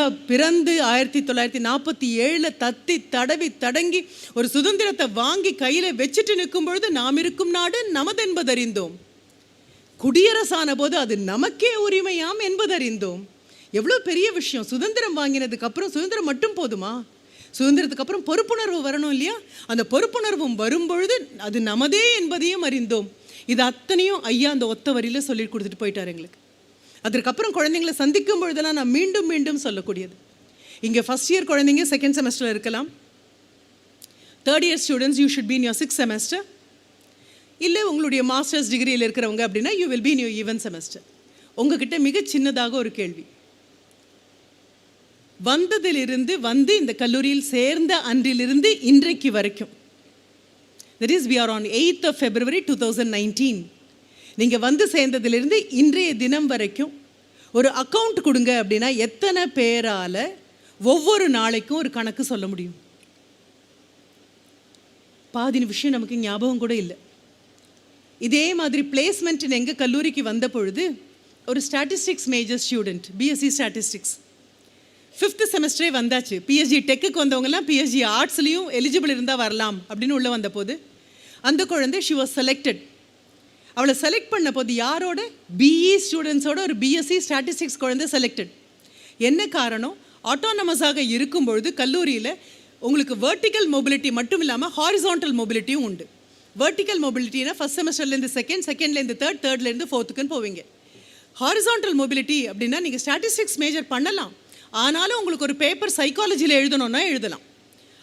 India பிறந்து ஆயிரத்தி தொள்ளாயிரத்தி நாற்பத்தி ஏழில் தத்தி தடவி தடங்கி ஒரு சுதந்திரத்தை வாங்கி கையில் வச்சுட்டு நிற்கும் பொழுது நாம் இருக்கும் நாடு நமது என்பதறிந்தோம் குடியரசான போது அது நமக்கே உரிமையாம் என்பதறிந்தோம். எவ்வளோ பெரிய விஷயம். சுதந்திரம் வாங்கினதுக்கு அப்புறம் சுதந்திரம் மட்டும் போதுமா? சுதந்திரத்துக்கு அப்புறம் பொறுப்புணர்வு வரணும் இல்லையா? அந்த பொறுப்புணர்வும் வரும்பொழுது அது நமதே என்பதையும் அறிந்தோம். இது அத்தனையும் ஐயா அந்த ஒத்த வரியில சொல்லி கொடுத்துட்டு போயிட்டார் எங்களுக்கு. அதற்கப்புறம் குழந்தைங்களை சந்திக்கும் பொழுதெல்லாம் நான் மீண்டும் மீண்டும் சொல்லக்கூடியது. இங்கே ஃபஸ்ட் இயர் குழந்தைங்க செகண்ட் செமஸ்டரில் இருக்கலாம். Third year students you should be in your six semester இல்லை உங்களுடைய மாஸ்டர்ஸ் டிகிரியில் இருக்கிறவங்க அப்படின்னா you will be in even semester உங்ககிட்ட மிக சின்னதாக ஒரு கேள்வி. வந்ததிலிருந்து வந்து இந்த கல்லூரியில் சேர்ந்த அன்றிலிருந்து இன்றைக்கு வரைக்கும். That is we are on eighth of February two thousand nineteen நீங்கள் வந்து சேர்ந்ததிலிருந்து இன்றைய தினம் வரைக்கும் ஒரு அக்கௌண்ட் கொடுங்க அப்படின்னா எத்தனை பேரால் ஒவ்வொரு நாளைக்கும் ஒரு கணக்கு சொல்ல முடியும்? பாதி விஷயம் நமக்கு ஞாபகம் கூட இல்லை. இதே மாதிரி பிளேஸ்மெண்ட்னு எங்கள் கல்லூரிக்கு வந்த பொழுது ஒரு statistics major student BSc statistics fifth செமஸ்டரே வந்தாச்சு. பிஎஸ்ஜி டெக்குக்கு வந்தவங்கலாம் பிஎஸ்ஜி ஆர்ட்ஸ்லேயும் எலிஜிபிள் இருந்தால் வரலாம் அப்படின்னு உள்ளே வந்தபோது அந்த குழந்தை ஷி வாஸ் செலக்டட் அவளை செலக்ட் பண்ண போது யாரோட பிஇ ஸ்டூடெண்ட்ஸோட ஒரு பிஎஸ்சி ஸ்டாட்டிஸ்டிக்ஸ் குழந்தை செலக்டட் என்ன காரணம்? ஆட்டோனமஸாக இருக்கும் பொழுது கல்லூரியில் உங்களுக்கு வெர்டிக்கல் மொபிலிட்டி மட்டும் இல்லாமல் ஹாரிசான்டல் மொபிலிட்டியும் உண்டு. வெர்டிக்கல் மொபிலிட்டினா ஃபஸ்ட் செமஸ்டர்லேருந்து செகண்ட் செகண்ட்லேருந்து தேர்ட் தேர்ட்லேருந்து ஃபோர்த்துக்குன்னு போவீங்க. ஹாரிசான்டல் மொபிலிட்டி அப்படின்னா நீங்கள் ஸ்டாட்டிஸ்டிக்ஸ் மேஜர் பண்ணலாம். ஆனாலும் உங்களுக்கு ஒரு பேப்பர் சைக்காலஜியில் எழுதணும்னா எழுதலாம்.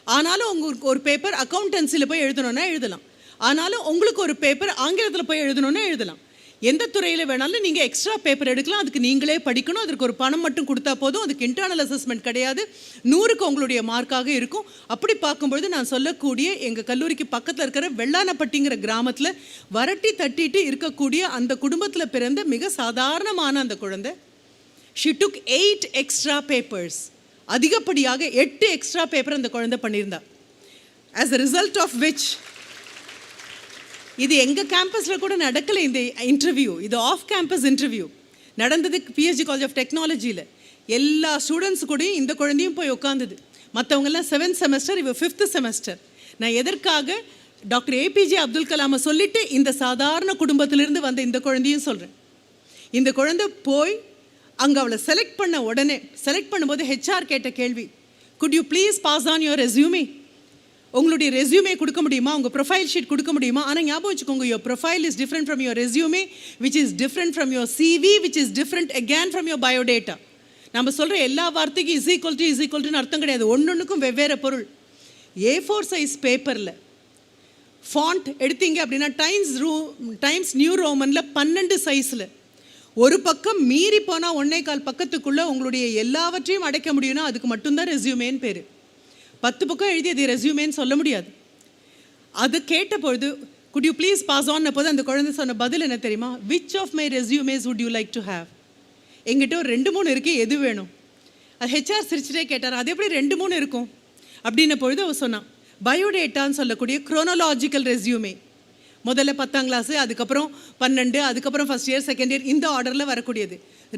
ஆனாலும் உங்களுக்கு ஒரு பேப்பர் அக்கௌண்டன்சியில் போய் எழுதணும்னா எழுதலாம். ஆனாலும் உங்களுக்கு ஒரு பேப்பர் ஆங்கிலத்தில் போய் எழுதணுன்னா எழுதலாம். எந்த துறையில் வேணாலும் நீங்கள் எக்ஸ்ட்ரா பேப்பர் எடுக்கலாம். அதுக்கு நீங்களே படிக்கணும். அதுக்கு ஒரு பணம் மட்டும் கொடுத்தா போதும். அதுக்கு இன்டர்னல் அசஸ்மெண்ட் கிடையாது. நூறுக்கு உங்களுடைய மார்க்காக இருக்கும். அப்படி பார்க்கும்பொழுது நான் சொல்லக்கூடிய எங்கள் கல்லூரிக்கு பக்கத்தில் இருக்கிற வெள்ளானப்பட்டிங்கிற கிராமத்தில் வரட்டி தட்டிட்டு இருக்கக்கூடிய அந்த குடும்பத்தில் பிறந்த மிக சாதாரணமான அந்த குழந்தை she took eight extra papers அதிகப்படியாக எட்டு எக்ஸ்ட்ரா பேப்பர் அந்த குழந்தை பண்ணியிருந்தா. As a result of which இது எங்கள் கேம்பஸில் கூட நடக்கலை இந்த இன்டர்வியூ இது ஆஃப் கேம்பஸ் இன்டர்வியூ நடந்தது பிஹெச்டி காலேஜ் ஆஃப் டெக்னாலஜியில் எல்லா ஸ்டூடெண்ட்ஸ் கூடயும் இந்த குழந்தையும் போய் உட்காந்துது மற்றவங்கெல்லாம் செவன்த் செமஸ்டர் இவ ஃபிஃப்த் செமஸ்டர் நான் எதற்காக டாக்டர் ஏபிஜே அப்துல் கலாமை சொல்லிட்டு இந்த சாதாரண குடும்பத்திலிருந்து வந்த இந்த குழந்தையும் சொல்கிறேன் இந்த குழந்தை போய் அங்கே அவளை செலக்ட் பண்ண உடனே செலக்ட் பண்ணும்போது ஹெச்ஆர் கேட்ட கேள்வி could you please pass on your resume உங்களுடைய ரெஸ்யூமே கொடுக்க முடியுமா? உங்கள் ப்ரொஃபைல் ஷீட் கொடுக்க முடியுமா? ஆனால் ஞாபகம் வச்சுக்கோங்க your profile is different from your resume which is different from your CV which is different again from your biodata நம்ம சொல்கிற எல்லா வார்த்தைக்கும் is equal to is equal டுன்னு அர்த்தம் கிடையாது. ஒன்றுக்கும் வெவ்வேறு பொருள். ஏ ஃபோர் சைஸ் பேப்பரில் ஃபாண்ட் எடுத்தீங்க அப்படின்னா டைம்ஸ் ரூ டைம்ஸ் நியூ ரோமனில் பன்னெண்டு சைஸில் ஒரு பக்கம் மீறி போனால் ஒன்னே கால் பக்கத்துக்குள்ளே உங்களுடைய எல்லாவற்றையும் அடைக்க முடியும்னா அதுக்கு மட்டும்தான் ரெஸ்யூமேன்னு பேர். பத்து பக்கம் எழுதி அது ரெஸ்யூமேன்னு சொல்ல முடியாது. அது கேட்ட பொழுது could you please pass on போது அந்த குழந்தை சொன்ன பதில் என்ன தெரியுமா? Which of my resumes would you like to have எங்கிட்ட ஒரு ரெண்டு மூணு இருக்கு எது வேணும்? அது ஹெச்ஆர் சிரிச்சிட்டே கேட்டார் அது எப்படி ரெண்டு மூணு இருக்கும்? அப்படின்ன பொழுது அவர் சொன்னான் பயோடேட்டான்னு சொல்லக்கூடிய குரோனலாஜிக்கல் ரெஸ்யூமே முதல்ல பத்தாம் கிளாஸு அதுக்கப்புறம் பன்னெண்டு அதுக்கப்புறம் ஃபஸ்ட் இயர் செகண்ட் இயர் இந்த ஆர்டரில் வரக்கூடியது.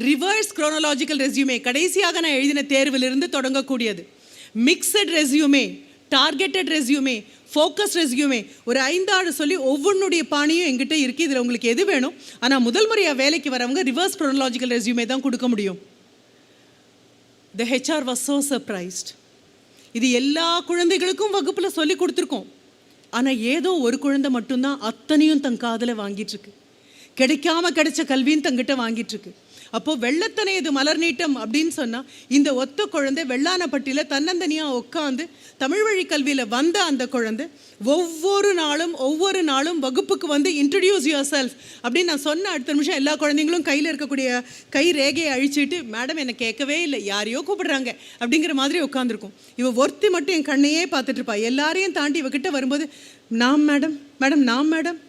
ரிவர்ஸ் குரோனலாஜிக்கல் ரெஸ்யூமே கடைசியாக நான் எழுதின தேர்விலிருந்து தொடங்கக்கூடியது. Mixed resume targeted resume focus resume ஒரு ஐந்தாறு சொல்லி ஒவ்வொன்றுடைய பாணியும் எங்கிட்ட இருக்குது இதில் உங்களுக்கு எது வேணும்? ஆனால் முதல் முறையாக வேலைக்கு வரவங்க ரிவர்ஸ் குரோனலாஜிக்கல் ரெஸ்யூமே தான் கொடுக்க முடியும். The HR was so surprised இது எல்லா குழந்தைகளுக்கும் வகுப்பில் சொல்லி கொடுத்துருக்கோம். ஆனால் ஏதோ ஒரு குழந்தை மட்டும்தான் அத்தனையும் தன் காதில் வாங்கிட்டுருக்கு கிடைக்காம கிடைச்ச கல்வின்னு தங்கிட்ட வாங்கிட்டுருக்கு அப்போது அப்போ வெள்ளத்தனை இது மலர் நீட்டம் அப்படின்னு சொன்னால் இந்த ஒத்த குழந்தை வெள்ளானப்பட்டியில் தன்னந்தனியாக உட்காந்து தமிழ் வழி கல்வியில் வந்த அந்த குழந்தை ஒவ்வொரு நாளும் ஒவ்வொரு நாளும் வகுப்புக்கு வந்து இன்ட்ரடியூஸ் யுவர் செல்ஃப் அப்படின்னு நான் சொன்ன அடுத்த நிமிஷம் எல்லா குழந்தைங்களும் கையில் இருக்கக்கூடிய கை ரேகையை அழிச்சிட்டு மேடம் என்னை கேட்கவே இல்லை. யாரையோ கூப்பிடுறாங்க. அப்படிங்கிற மாதிரி உட்காந்துருக்கும் இவ ஒருத்தி மட்டும் என் கண்ணையே பார்த்துட்ருப்பா எல்லாரையும் தாண்டி இவகிட்ட வரும்போது நாம் மேடம் மேடம் நாம் மேடம்.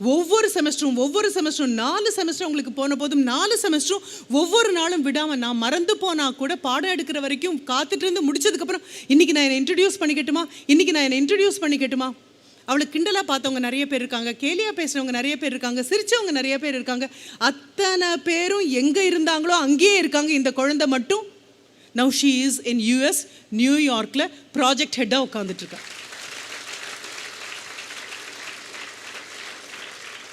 ஒவ்வொரு செமஸ்டரும் ஒவ்வொரு செமஸ்டரும் நாலு செமஸ்டர் உங்களுக்கு போன போதும் நாலு செமஸ்டரும் ஒவ்வொரு நாளும் விடாமல் நான் மறந்து போனால் கூட பாடம் எடுக்கிற வரைக்கும் காத்துட்டு இருந்து முடிச்சதுக்கப்புறம் இன்றைக்கி நான் என்னை இன்ட்ரடியூஸ் பண்ணிக்கட்டுமா? இன்றைக்கி நான் என்னை இன்ட்ரடியூஸ் பண்ணிக்கட்டுமா? அவளை கிண்டலாக பார்த்தவங்க நிறைய பேர் இருக்காங்க கேலியாக பேசுகிறவங்க நிறைய பேர் இருக்காங்க சிரிச்சவங்க நிறைய பேர் இருக்காங்க. அத்தனை பேரும் எங்கே இருந்தாங்களோ அங்கேயே இருக்காங்க இந்த குழந்தை மட்டும். Now she is in US நியூயார்க்கில் ப்ராஜெக்ட் ஹெட்டாக உட்காந்துட்ருக்கா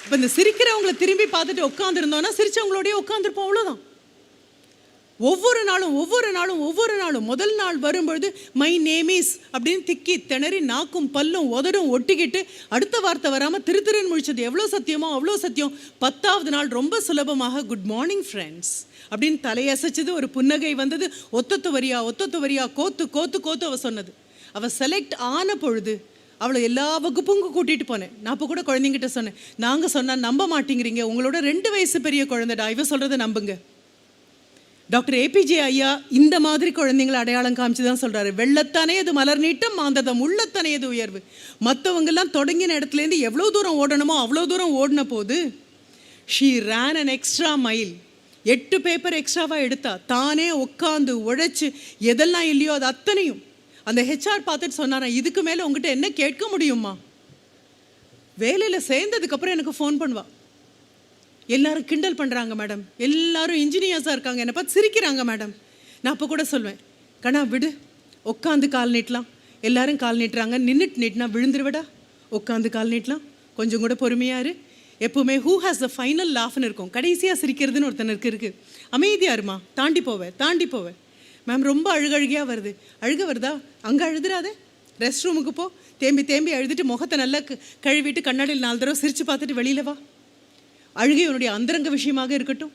இப்போ இந்த சிரிக்கிறவங்கள திரும்பி பார்த்துட்டு உட்காந்துருந்தோன்னா சிரிச்சவங்களோடய உட்காந்துருப்போம் அவ்வளோதான் ஒவ்வொரு நாளும் ஒவ்வொரு நாளும் ஒவ்வொரு நாளும் முதல் நாள் வரும்பொழுது மை நேமீஸ் அப்படின்னு திக்கி திணறி நாக்கும் பல்லும் உதடும் ஒட்டிக்கிட்டு அடுத்த வார்த்தை வராமல் திரு திருன்னு முழிச்சது எவ்வளோ சத்தியமோ அவ்வளோ சத்தியம். பத்தாவது நாள் ரொம்ப சுலபமாக குட் மார்னிங் ஃப்ரெண்ட்ஸ் அப்படின்னு தலையசைச்சது ஒரு புன்னகை வந்தது. ஒத்தத்து வரியா ஒத்தத்து வரியா கோத்து கோத்து கோத்து அவ சொன்னது. அவள் செலக்ட் ஆன பொழுது அவளை எல்லா வகுப்புக்கும் கூட்டிகிட்டு போனேன். நான் அப்போ கூட குழந்தைங்கிட்ட சொன்னேன். நாங்கள் சொன்னால் நம்ப மாட்டேங்கிறீங்க. உங்களோட ரெண்டு வயசு பெரிய குழந்தைடா. இவ சொல்கிறத நம்புங்க. டாக்டர் ஏபிஜே ஐயா இந்த மாதிரி குழந்தைங்களை அடையாளம் காமிச்சு தான் சொல்கிறாரு வெள்ளத்தானே அது மலர் நீட்டம் மாந்ததம் உள்ளத்தானே அது உயர்வு. மற்றவங்கெல்லாம் தொடங்கின இடத்துலேருந்து எவ்வளோ தூரம் ஓடணுமோ அவ்வளோ தூரம் ஓடின போது she ran an extra mile எட்டு பேப்பர் எக்ஸ்ட்ராவாக எடுத்தா. தானே உட்காந்து உழைச்சி எதெல்லாம் இல்லையோ அது அத்தனையும் அந்த ஹெச்ஆர் பார்த்துட்டு சொன்னாரன் இதுக்கு மேலே உங்ககிட்ட என்ன கேட்க முடியுமா வேலையில் சேர்ந்ததுக்கப்புறம் எனக்கு ஃபோன் பண்ணுவா. எல்லாரும் கிண்டல் பண்ணுறாங்க மேடம் எல்லாரும் இன்ஜினியர்ஸாக இருக்காங்க என்னை பார்த்து சிரிக்கிறாங்க மேடம். நான் அப்போ கூட சொல்வேன் கண்ணா விடு உட்காந்து கால் நீட்டலாம். எல்லாரும் கால் நீட்டுறாங்க நின்றுட்டு நீட்டினா விழுந்துருவிடா. உட்காந்து கால் நீட்டலாம். கொஞ்சம் கூட பொறுமையாக இரு. எப்போவுமே ஹூ ஹாஸ் த ஃபைனல் லாஃப்னு இருக்கும். கடைசியாக சிரிக்கிறதுன்னு ஒருத்தனுக்கு இருக்குது அமைதியாக இருமா? தாண்டி போவேன் தாண்டி போவேன் மேம் ரொம்ப அழுகழுகியாக வருது. அழுக வருதா? அங்கே அழுதுறாதே. ரெஸ்ட் ரூமுக்கு போ. தேம்பி தேம்பி அழுதுட்டு முகத்தை நல்லா க- கழுவிட்டு கண்ணாடியில் நாலு தடவை சிரித்து பார்த்துட்டு வெளியில் வா. அழுகை உன்னுடைய அந்தரங்க விஷயமாக இருக்கட்டும்.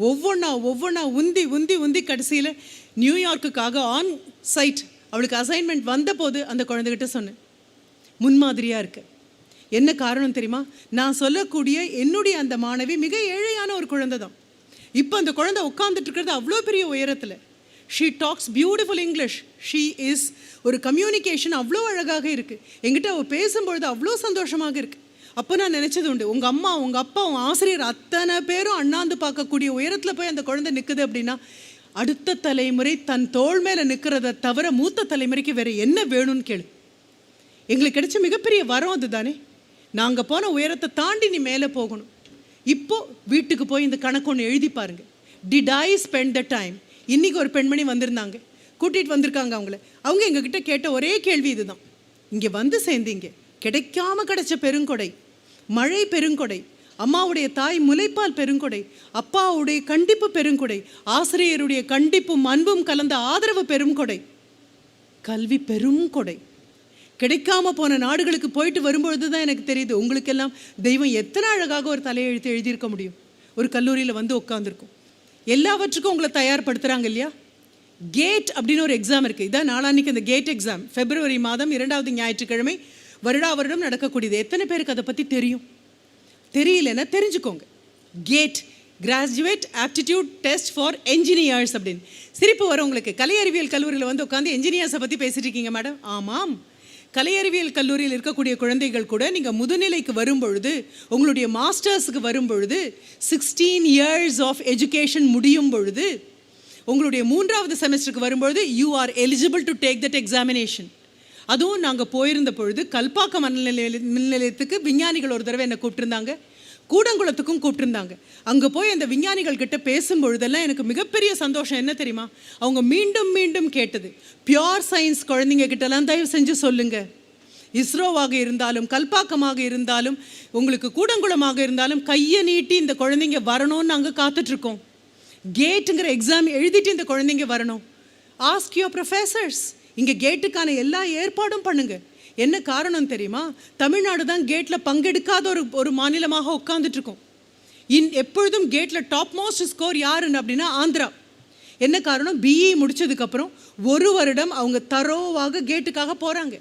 ஒவ்வொன்றா ஒவ்வொன்றா உந்தி உந்தி உந்தி கடைசியில் நியூயார்க்குக்காக ஆன் சைட் அவளுக்கு அசைன்மெண்ட் வந்தபோது அந்த குழந்தைகிட்ட சொன்னேன். முன்மாதிரியாக இருக்கு. என்ன காரணம் தெரியுமா? நான் சொல்லக்கூடிய என்னுடைய அந்த மாணவி மிக ஏழையான ஒரு குழந்தை தான் இப்போ அந்த குழந்தை உட்காந்துட்டு இருக்கிறது அவ்வளோ பெரிய உயரத்தில். She talks beautiful English she is ஒரு கம்யூனிகேஷன் அவ்வளோ அழகாக இருக்குது எங்கிட்ட அவள் பேசும்பொழுது அவ்வளோ சந்தோஷமாக இருக்குது அப்போ நான் நினச்சது உண்டு உங்கள் அம்மா உங்கள் அப்பா உங்கள் ஆசிரியர் அத்தனை பேரும் அண்ணாந்து பார்க்கக்கூடிய உயரத்தில் போய் அந்த குழந்தை நிற்குது அப்படின்னா அடுத்த தலைமுறை தன் தோள் மேலே நிற்கிறத தவிர மூத்த தலைமுறைக்கு வேறு என்ன வேணும்னு கேளு. எங்களுக்கு கிடைச்ச மிகப்பெரிய வரம் அதுதானே. நாங்கள் போன உயரத்தை தாண்டி நீ மேலே போகணும். இப்போ வீட்டுக்கு போய் இந்த கணக்கு ஒன்று எழுதி பாருங்கள் did I spend the time இன்றைக்கி ஒரு பெண்மணி வந்திருந்தாங்க. கூட்டிகிட்டு வந்திருக்காங்க அவங்கள. அவங்க எங்ககிட்ட கேட்ட ஒரே கேள்வி இதுதான். இங்கே வந்து சேர்ந்தீங்க. கிடைக்காம கிடைச்ச பெருங்கொடை. மழை பெருங்கொடை. அம்மாவுடைய தாய் முலைப்பால் பெருங்கொடை. அப்பாவுடைய கண்டிப்பு பெருங்கொடை. ஆசிரியருடைய கண்டிப்பும் அன்பும் கலந்த ஆதரவு பெருங்கொடை. கல்வி பெரும் கொடை கிடைக்காம போன நாடுகளுக்கு போயிட்டு வரும்பொழுது தான் எனக்கு தெரியுது. உங்களுக்கெல்லாம் தெய்வம் எத்தனை அழகாக ஒரு தலையெழுத்து எழுதியிருக்க முடியும். ஒரு கல்லூரியில் வந்து உட்காந்துருக்கும் எல்லாவற்றுக்கும் உங்களை தயார்படுத்துகிறாங்க இல்லையா? கேட் அப்படின்னு ஒரு எக்ஸாம் இருக்குது இதான் நாளான்னைக்கு அந்த கேட் எக்ஸாம் பிப்ரவரி மாதம் இரண்டாவது ஞாயிற்றுக்கிழமை வருடா வருடம் நடக்கக்கூடியது. எத்தனை பேருக்கு அதை பற்றி தெரியும்? தெரியலன்னா தெரிஞ்சுக்கோங்க. GATE graduate aptitude test for engineers அப்படின்னு. சிரிப்பு வரும் உங்களுக்கு. கலை அறிவியல் கல்லூரியில் வந்து உட்காந்து என்ஜினியர்ஸை பற்றி பேசிட்டு இருக்கீங்க மேடம் ஆமாம். கலையறிவியல் கல்லூரியில் இருக்கக்கூடிய குழந்தைகள் கூட நீங்கள் முதுநிலைக்கு வரும்பொழுது உங்களுடைய மாஸ்டர்ஸுக்கு வரும்பொழுது சிக்ஸ்டீன் இயர்ஸ் ஆஃப் எஜுகேஷன் முடியும் பொழுது உங்களுடைய மூன்றாவது செமஸ்டருக்கு வரும்பொழுது you are eligible to take that examination அதுவும் நாங்கள் போயிருந்த பொழுது கல்பாக்கம் மண்நிலைய மின் நிலையத்துக்கு விஞ்ஞானிகள் ஒரு தடவை என்னை கூப்பிட்டுருந்தாங்க. கூடங்குளத்துக்கும் கூப்பிட்டுருந்தாங்க. அங்கே போய் அந்த விஞ்ஞானிகள் கிட்ட பேசும்பொழுதெல்லாம் எனக்கு மிகப்பெரிய சந்தோஷம். என்ன தெரியுமா? அவங்க மீண்டும் மீண்டும் கேட்டது. பியோர் சயின்ஸ் குழந்தைங்க கிட்டலாம் தயவு செஞ்சு சொல்லுங்க. இஸ்ரோவாக இருந்தாலும் கல்பாக்கமாக இருந்தாலும் உங்களுக்கு கூடங்குளமாக இருந்தாலும் கையை நீட்டி இந்த குழந்தைங்க வரணும்னு நாங்கள் காத்துட்ருக்கோம். கேட்டுங்கிற எக்ஸாம் எழுதிட்டு இந்த குழந்தைங்க வரணும். ஆஸ்க் யோர் ப்ரொஃபஸர்ஸ் இங்கே கேட்டுக்கான எல்லா ஏற்பாடும் பண்ணுங்கள் என்ன காரணம் தெரியுமா? தமிழ்நாடு தான் கேட்டில் பங்கெடுக்காத ஒரு ஒரு மாநிலமாக உட்காந்துட்ருக்கோம் இன் எப்பொழுதும் கேட்டில் டாப் மோஸ்ட் ஸ்கோர் யாருன்னு அப்படின்னா ஆந்திரா. என்ன காரணம்? பிஇ முடிச்சதுக்கப்புறம் ஒரு வருடம் அவங்க தரோவாக கேட்டுக்காக போகிறாங்க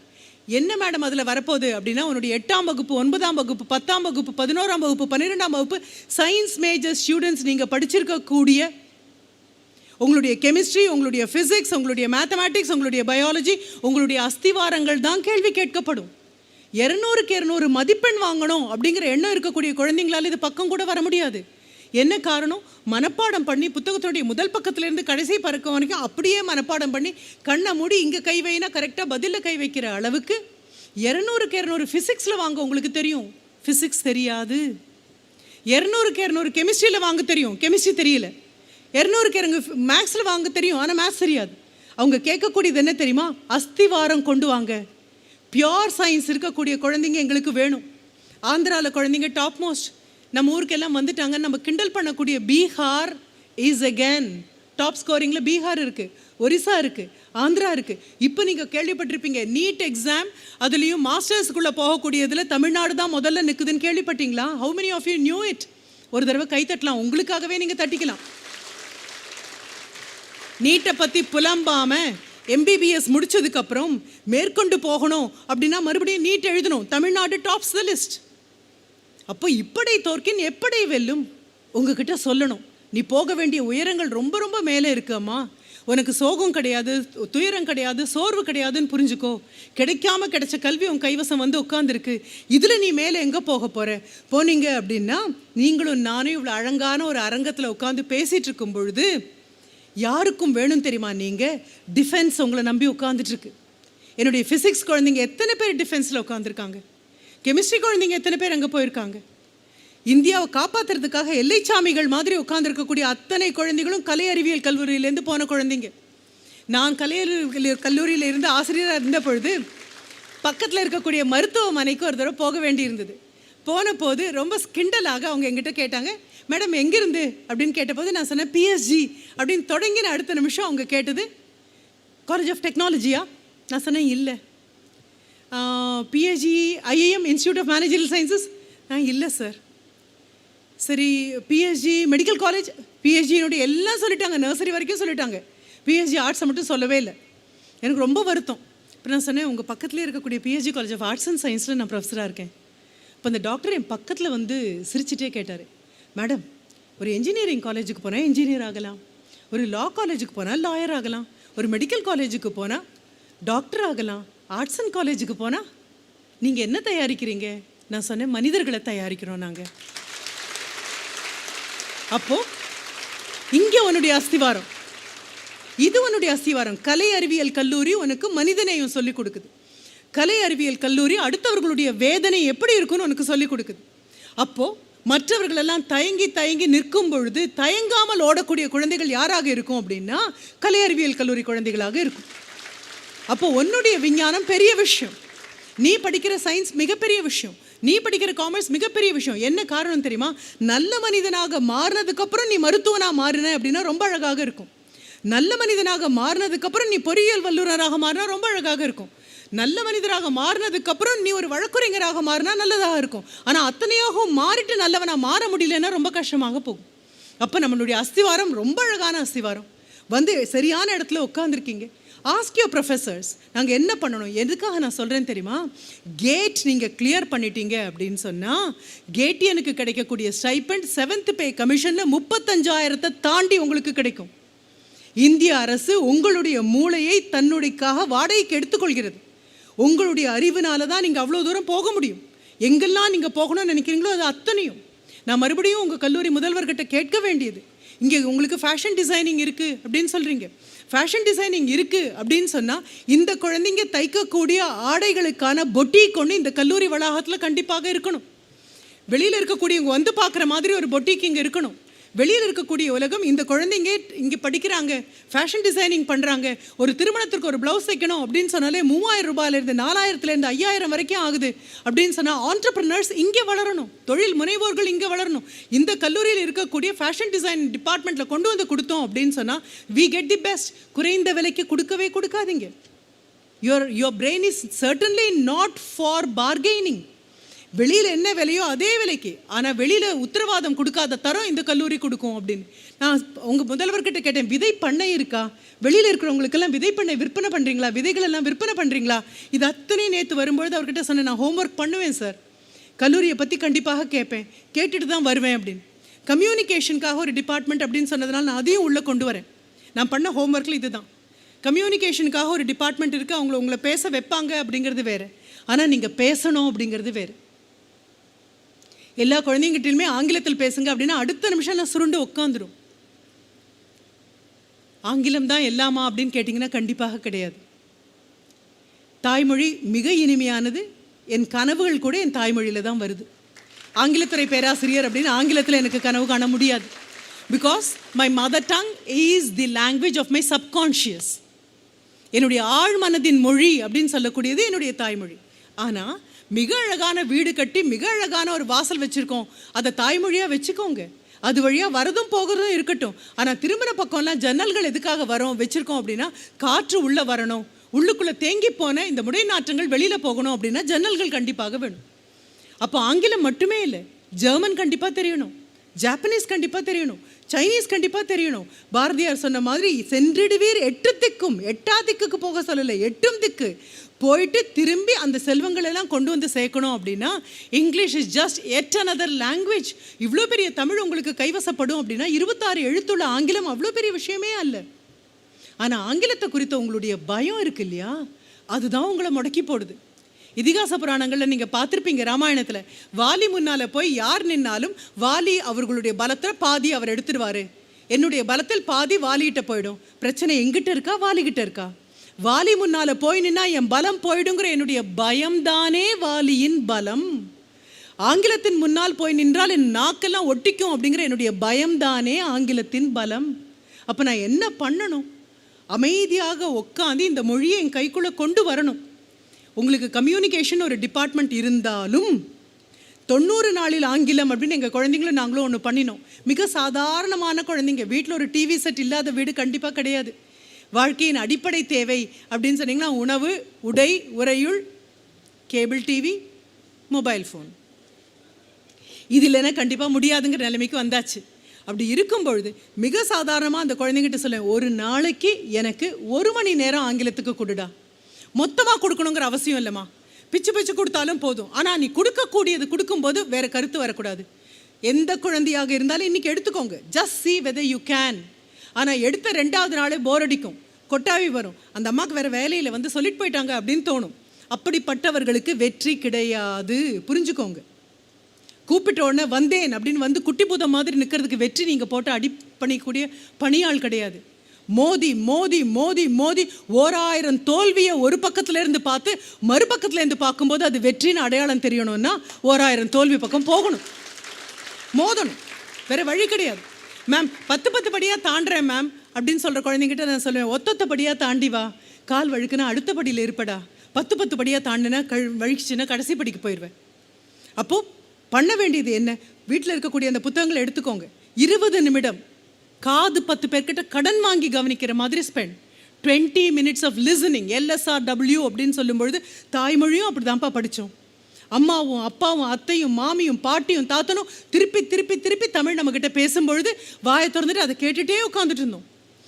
என்ன மேடம் அதில் வரப்போகுது அப்படின்னா உன்னுடைய எட்டாம் வகுப்பு ஒன்பதாம் வகுப்பு பத்தாம் வகுப்பு பதினோராம் வகுப்பு பன்னிரெண்டாம் வகுப்பு சயின்ஸ் மேஜர் ஸ்டூடெண்ட்ஸ் நீங்கள் படிச்சிருக்கக்கூடிய உங்களுடைய கெமிஸ்ட்ரி உங்களுடைய ஃபிசிக்ஸ் உங்களுடைய மேத்தமேட்டிக்ஸ் உங்களுடைய பயாலஜி உங்களுடைய அஸ்திவாரங்கள் தான் கேள்வி கேட்கப்படும். இரநூறுக்கு இரநூறு மதிப்பெண் வாங்கணும் அப்படிங்கிற எண்ணம் இருக்கக்கூடிய குழந்தைங்களால இது பக்கம் கூட வர முடியாது. என்ன காரணம்? மனப்பாடம் பண்ணி புத்தகத்தினுடைய முதல் பக்கத்துலேருந்து கடைசி பறக்க வரைக்கும் அப்படியே மனப்பாடம் பண்ணி கண்ணை மூடி இங்கே கை வைனா கரெக்டாக பதிலில் கை வைக்கிற அளவுக்கு இரநூறுக்கு இரநூறு ஃபிசிக்ஸில் வாங்க உங்களுக்கு தெரியும். ஃபிசிக்ஸ் தெரியாது. இரநூறுக்கு இரநூறு கெமிஸ்ட்ரியில் வாங்க தெரியும். கெமிஸ்ட்ரி தெரியல. இரநூறுக்கு இறங்கு மேக்ஸில் வாங்க தெரியும் ஆனால் மேக்ஸ் தெரியாது. அவங்க கேட்கக்கூடியது என்ன தெரியுமா? அஸ்திவாரம் கொண்டு வாங்க. பியோர் சயின்ஸ் இருக்கக்கூடிய குழந்தைங்க எங்களுக்கு வேணும். ஆந்திராவில் குழந்தைங்க டாப் மோஸ்ட் நம்ம ஊருக்கெல்லாம் வந்துட்டாங்க நம்ம கிண்டல் பண்ணக்கூடிய பீகார் இஸ் அகேன் டாப் ஸ்கோரிங்கில் பீகார் இருக்குது ஒரிசா இருக்குது ஆந்திரா இருக்குது இப்போ நீங்கள் கேள்விப்பட்டிருப்பீங்க நீட் எக்ஸாம் அதுலேயும் மாஸ்டர்ஸ்க்குள்ளே போகக்கூடியதில் தமிழ்நாடு தான் முதல்ல நிற்குதுன்னு கேள்விப்பட்டீங்களா? How many of you knew it ஒரு தடவை கை தட்டலாம் உங்களுக்காகவே நீங்கள் தட்டிக்கலாம். நீட்டை பற்றி புலம்பாம எம்பிபிஎஸ் முடிச்சதுக்கப்புறம் மேற்கொண்டு போகணும் அப்படின்னா மறுபடியும் நீட் எழுதணும். Tamil Nadu tops the list. அப்போ இப்படை தோற்கின் எப்படி வெல்லும்? உங்ககிட்ட சொல்லணும். நீ போக வேண்டிய உயரங்கள் ரொம்ப ரொம்ப மேலே இருக்கும்மா உனக்கு சோகம் கிடையாது துயரம் கிடையாது சோர்வு கிடையாதுன்னு புரிஞ்சுக்கோ. கிடைக்காம கிடைச்ச கல்வி உன் கைவசம் வந்து உட்காந்துருக்கு இதில் நீ மேலே எங்கே போக போகிற போனீங்க அப்படின்னா நீங்களும் நானும் இவ்வளோ அழகான ஒரு அரங்கத்தில் உட்காந்து பேசிகிட்டு இருக்கும் பொழுது யாருக்கும் வேணும் தெரியுமா நீங்கள் டிஃபென்ஸ் உங்களை நம்பி உட்காந்துட்ருக்கு என்னுடைய ஃபிசிக்ஸ் குழந்தைங்க எத்தனை பேர் டிஃபென்ஸில் உட்காந்துருக்காங்க கெமிஸ்ட்ரி குழந்தைங்க எத்தனை பேர் அங்கே போயிருக்காங்க? இந்தியாவை காப்பாற்றுறதுக்காக எல்லைச்சாமிகள் மாதிரி உட்காந்துருக்கக்கூடிய அத்தனை குழந்தைகளும் கலை அறிவியல் கல்லூரியிலேருந்து போன குழந்தைங்க. நான் கலை அறிவியல் கல்லூரியில் இருந்து ஆசிரியராக இருந்த பொழுது பக்கத்தில் இருக்கக்கூடிய மருத்துவமனைக்கு ஒரு தடவை போக வேண்டியிருந்தது. போன போது ரொம்ப ஸ்கிண்டலாக அவங்க எங்கிட்ட கேட்டாங்க மேடம் எங்கேருந்து? அப்படின்னு கேட்டபோது நான் சொன்னேன் பிஎஸ்ஜி அப்படின்னு தொடங்கின அடுத்த நிமிஷம் அவங்க கேட்டது காலேஜ் ஆஃப் டெக்னாலஜியா நான் சொன்னேன் இல்லை. PhD IAM institute of managerial sciences நான் இல்லை சார் சரி பிஹெச்டி மெடிக்கல் காலேஜ் பிஎஸ்ஜியினுடைய எல்லாம் சொல்லிட்டாங்க நர்சரி வரைக்கும் சொல்லிட்டாங்க. பிஹெச்டி ஆர்ட்ஸை மட்டும் சொல்லவே இல்லை. எனக்கு ரொம்ப வருத்தம். இப்போ நான் சொன்னேன் உங்கள் பக்கத்துலேயே இருக்கக்கூடிய PhD college of arts and சயின்ஸில் நான் ப்ரொஃபஸராக இருக்கேன். அப்போ அந்த டாக்டர் என் பக்கத்தில் வந்து சிரிச்சிட்டே கேட்டார் மேடம் ஒரு இன்ஜினியரிங் காலேஜுக்கு போனால் இன்ஜினியர் ஆகலாம் ஒரு லா காலேஜுக்கு போனால் லாயர் ஆகலாம் ஒரு மெடிக்கல் காலேஜுக்கு போனால் டாக்டர் ஆகலாம் ஆர்ட்ஸ் அண்ட் காலேஜுக்கு போனால் நீங்கள் என்ன தயாரிக்கிறீங்க? நான் சொன்னேன் மனிதர்களை தயாரிக்கிறோம் நாங்கள் அப்போது இங்கே உன்னுடைய அஸ்திவாரம் இது உன்னுடைய அஸ்திவாரம். கலை அறிவியல் கல்லூரி உனக்கு மனிதநேயம் சொல்லிக் கொடுக்குது. கலை அறிவியல் கல்லூரி அடுத்தவர்களுடைய வேதனை எப்படி இருக்குன்னு உனக்கு சொல்லிக் கொடுக்குது. அப்போது மற்றவர்களெல்லாம் தயங்கி தயங்கி நிற்கும் பொழுது தயங்காமல் ஓடக்கூடிய குழந்தைகள் யாராக இருக்கும் அப்படின்னா கலை அறிவியல் கல்லூரி குழந்தைகளாக இருக்கும். அப்போ உன்னுடைய விஞ்ஞானம் பெரிய விஷயம். நீ படிக்கிற சயின்ஸ் மிகப்பெரிய விஷயம். நீ படிக்கிற காமர்ஸ் மிகப்பெரிய விஷயம். என்ன காரணம் தெரியுமா? நல்ல மனிதனாக மாறினதுக்கப்புறம் நீ மருத்துவனாக மாறின அப்படின்னா ரொம்ப அழகாக இருக்கும். நல்ல மனிதனாக மாறினதுக்கப்புறம் நீ பொறியியல் வல்லுநராக மாறினா ரொம்ப அழகாக இருக்கும். நல்ல மனிதராக மாறினதுக்கப்புறம் நீ ஒரு வழக்குரைஞராக மாறினா நல்லதாக இருக்கும். ஆனால் அத்தனையாக மாறிட்டு நல்லவனா மாற முடியலன்னா ரொம்ப கஷ்டமாக போகும். அப்போ நம்மளுடைய அஸ்திவாரம் ரொம்ப அழகான அஸ்திவாரம். வந்து சரியான இடத்துல உட்காந்துருக்கீங்க ஆஸ்க் யூ ப்ரொஃபஸர்ஸ் நாங்கள் என்ன பண்ணணும்? எதுக்காக நான் சொல்கிறேன் தெரியுமா? கேட் நீங்கள் கிளியர் பண்ணிட்டீங்க அப்படின்னு சொன்னால் கேட்டியனுக்கு கிடைக்கக்கூடிய ஸ்டைப்பண்ட் செவன்த் பே கமிஷனில் முப்பத்தஞ்சாயிரத்தை தாண்டி உங்களுக்கு கிடைக்கும். இந்திய அரசு உங்களுடைய மூளையை தன்னுடையக்காக வாடகைக்கு எடுத்துக்கொள்கிறது. உங்களுடைய அறிவினால தான் நீங்கள் அவ்வளோ தூரம் போக முடியும். எங்கெல்லாம் நீங்கள் போகணும்னு நினைக்கிறீங்களோ அது அத்தனையும். நான் மறுபடியும் உங்கள் கல்லூரி முதல்வர்கிட்ட கேட்க வேண்டியது. இங்கே உங்களுக்கு ஃபேஷன் டிசைனிங் இருக்குது அப்படின்னு சொல்கிறீங்க ஃபேஷன் டிசைனிங் இருக்குது அப்படின்னு சொன்னால் இந்த குழந்தைங்க தைக்கக்கூடிய ஆடைகளுக்கான பொட்டிக் ஒன்று இந்த கல்லூரி வளாகத்தில் கண்டிப்பாக இருக்கணும். வெளியில் இருக்கக்கூடியவங்க வந்து பார்க்குற மாதிரி ஒரு பொட்டிக் இங்கே இருக்கணும். வெளியில் இருக்கக்கூடிய உலகம் இந்த குழந்தைங்க இங்கே படிக்கிறாங்க ஃபேஷன் டிசைனிங் பண்ணுறாங்க ஒரு திருமணத்திற்கு ஒரு ப்ளவுஸ் தைக்கணும் அப்படின்னு சொன்னாலே மூவாயிரம் ரூபாயிலேருந்து நாலாயிரத்துலேருந்து ஐயாயிரம் வரைக்கும் ஆகுது அப்படின்னு சொன்னால் ஆண்டர்பிரினர்ஸ் இங்கே வளரணும் தொழில் முனைவோர்கள் இங்கே வளரணும். இந்த கல்லூரியில் இருக்கக்கூடிய ஃபேஷன் டிசைன் டிபார்ட்மெண்ட்டில் கொண்டு வந்து கொடுத்தோம் அப்படின்னு சொன்னால் வி கெட் தி பெஸ்ட் குறைந்த விலைக்கு கொடுக்கவே கொடுக்காதீங்க. Your your brain is certainly not for bargaining வெளியில் என்ன விலையோ அதே விலைக்கு. ஆனால் வெளியில் உத்தரவாதம் கொடுக்காத தரம் இந்த கல்லூரி கொடுக்கும் அப்படின்னு. நான் உங்கள் முதல்வர்கிட்ட கேட்டேன் விதை பண்ணை இருக்கா? வெளியில் இருக்கிறவங்களுக்கெல்லாம் விதை பண்ணை விற்பனை பண்ணுறீங்களா விதைகள் எல்லாம் விற்பனை பண்ணுறீங்களா இது அத்தனை நேற்று வரும்பொழுது அவர்கிட்ட சொன்னேன் நான் ஹோம்ஒர்க் பண்ணுவேன் சார் கல்லூரியை பற்றி கண்டிப்பாக கேட்பேன். கேட்டுட்டு தான் வருவேன் அப்படின்னு. கம்யூனிகேஷனுக்காக ஒரு டிபார்ட்மெண்ட் அப்படின்னு சொன்னதுனால நான் அதையும் உள்ளே கொண்டு வரேன். நான் பண்ண ஹோம்ஒர்க்கில் இதுதான். கம்யூனிகேஷனுக்காக ஒரு டிபார்ட்மெண்ட் இருக்குது அவங்கள உங்களை பேச வைப்பாங்க அப்படிங்கிறது வேறு. ஆனால் நீங்கள் பேசணும் அப்படிங்கிறது வேறு. எல்லா குழந்தைங்கிட்டையுமே ஆங்கிலத்தில் பேசுங்க அப்படின்னா அடுத்த நிமிஷம் நான் சுருண்டு உட்காந்துரும் ஆங்கிலம் தான் எல்லாமா அப்படின்னு கேட்டிங்கன்னா கண்டிப்பாக கிடையாது. தாய்மொழி மிக இனிமையானது. என் கனவுகள் கூட என் தாய்மொழியில் தான் வருது. ஆங்கிலத்துறை பேராசிரியர் அப்படின்னு ஆங்கிலத்தில் எனக்கு கனவு காண முடியாது. Because my mother tongue is the language of my subconscious என்னுடைய ஆழ்மனதின் மொழி அப்படின்னு சொல்லக்கூடியது என்னுடைய தாய்மொழி. ஆனால் மிக அழகான வீடு கட்டி மிக அழகான ஒரு வாசல் வச்சுருக்கோம். அதை தாய்மொழியாக வச்சுக்கோங்க. அது வழியாக வரதும் போகிறதும் இருக்கட்டும். ஆனால் திரும்பின பக்கம்லாம் ஜன்னல்கள் எதுக்காக வரோம் வச்சுருக்கோம் அப்படின்னா காற்று உள்ளே வரணும். உள்ளுக்குள்ளே தேங்கி போன இந்த முடை நாற்றங்கள் வெளியில் போகணும் அப்படின்னா ஜன்னல்கள் கண்டிப்பாக வேணும். அப்போ ஆங்கிலம் மட்டுமே இல்லை ஜெர்மன் கண்டிப்பாக தெரியணும். ஜாப்பனீஸ் கண்டிப்பாக தெரியணும். சைனீஸ் கண்டிப்பாக தெரியணும். பாரதியார் சொன்ன மாதிரி சென்றிடுவீர் எட்டு திக்கும் எட்டா திக்குக்கு போக சொல்லலை எட்டும் திக்கு. போயிட்டு திரும்பி அந்த செல்வங்கள் எல்லாம் கொண்டு வந்து சேர்க்கணும் அப்படின்னா English is just yet another language இவ்வளோ பெரிய தமிழ் உங்களுக்கு கைவசப்படும் அப்படின்னா இருபத்தாறு எழுத்துள்ள ஆங்கிலம் அவ்வளோ பெரிய விஷயமே அல்ல. ஆனால் ஆங்கிலத்தை குறித்த உங்களுடைய பயம் இருக்கு இல்லையா? அதுதான் உங்களை முடக்கி போடுது. இதிகாச புராணங்களில் நீங்கள் பார்த்துருப்பீங்க ராமாயணத்தில். வாலி முன்னால் போய் யார் நின்னாலும் வாலி அவர்களுடைய பலத்தில் பாதி அவர் எடுத்துருவார் என்னுடைய பலத்தில் பாதி வாலிகிட்ட போயிடும். பிரச்சனை எங்கிட்ட இருக்கா? வாலிகிட்ட இருக்கா? வாலி முன்னால் போய் நின்னா என் பலம் போயிடுங்கிற என்னுடைய பயம்தானே வாலியின் பலம். ஆங்கிலத்தின் முன்னால் போய் நின்றால் என் நாக்கெல்லாம் ஒட்டிக்கும் அப்படிங்கிற என்னுடைய பயம்தானே ஆங்கிலத்தின் பலம். அப்போ நான் என்ன பண்ணணும்? அமைதியாக உட்காந்து இந்த மொழியை என் கைக்குள்ளே கொண்டு வரணும். உங்களுக்கு கம்யூனிகேஷன் ஒரு டிபார்ட்மெண்ட் இருந்தாலும் தொண்ணூறு நாளில் ஆங்கிலம் அப்படின்னு எங்கள் குழந்தைங்களும் நாங்களும் ஒன்று பண்ணினோம். மிக சாதாரணமான குழந்தைங்க. வீட்டில் ஒரு டிவி செட் இல்லாத வீடு கண்டிப்பாக கிடையாது. வாழ்க்கையின் அடிப்படை தேவை அப்படின்னு சொன்னீங்கன்னா உணவு உடை உறையுள் கேபிள் டிவி மொபைல் ஃபோன். இது இல்லைன்னா கண்டிப்பாக முடியாதுங்கிற நிலைமைக்கு வந்தாச்சு. அப்படி இருக்கும் பொழுது மிக சாதாரணமாக அந்த குழந்தைங்கிட்ட சொல்ல ஒரு நாளைக்கு எனக்கு ஒரு மணி நேரம் ஆங்கிலத்துக்கு கொடுடா. மொத்தமாக கொடுக்கணுங்கிற அவசியம் இல்லைம்மா. பிச்சு பிச்சு கொடுத்தாலும் போதும். ஆனால் நீ கொடுக்கக்கூடியது கொடுக்கும்போது வேறு கருத்து வரக்கூடாது. எந்த குழந்தையாக இருந்தாலும் இன்றைக்கி எடுத்துக்கோங்க. Just see whether you can ஆனால் எடுத்த ரெண்டாவது நாளே போர் அடிக்கும். கொட்டாவி வரும். அந்த அம்மாவுக்கு வேறு வேலையில் வந்து சொல்லிட்டு போயிட்டாங்க அப்படின்னு தோணும். அப்படிப்பட்டவர்களுக்கு வெற்றி கிடையாது. புரிஞ்சுக்கோங்க. கூப்பிட்ட உடனே வந்தேன் அப்படின்னு வந்து குட்டி பூதம் மாதிரி நிற்கிறதுக்கு வெற்றி நீங்கள் போட்டு அடி பண்ணிக்கூடிய பணியாள் கிடையாது. மோதி மோதி மோதி மோதி ஓராயிரம் தோல்வியை ஒரு பக்கத்துலேருந்து பார்த்து மறுபக்கத்துலேருந்து பார்க்கும்போது அது வெற்றின்னு அடையாளம் தெரியணும்னா ஓராயிரம் தோல்வி பக்கம் போகணும். மோதணும். வேறு வழி கிடையாது. மேம் பத்து பத்து படியாக தாண்டுறேன் மேம் அப்படின்னு சொல்கிற குழந்தைங்கிட்ட நான் சொல்லுவேன் ஒத்தொத்த படியாக தாண்டி வா. கால் வழுக்குனா அடுத்த படியில் இருப்படா. பத்து பத்து படியாக தாண்டினா கழ் வழிச்சுன்னா கடைசி படிக்கு போயிடுவேன் அப்போது பண்ண வேண்டியது என்ன? வீட்டில் இருக்கக்கூடிய அந்த புத்தகங்களை எடுத்துக்கோங்க. இருபது நிமிடம். காது பத்து பேர்கிட்ட கடன் வாங்கி கவனிக்கிற மாதிரி spend twenty minutes of listening LSRW அப்படின்னு சொல்லும்பொழுது தாய்மொழியும் அப்படி தான்ப்பா படித்தோம் அம்மாவும் அப்பாவும் அத்தையும் மாமியும் பாட்டியும் தாத்தனும் திருப்பி திருப்பி திருப்பி தமிழ் நம்மக்கிட்ட பேசும்பொழுது வாயை திறந்துட்டு அதை கேட்டுகிட்டே உட்காந்துட்டு இருந்தோம்.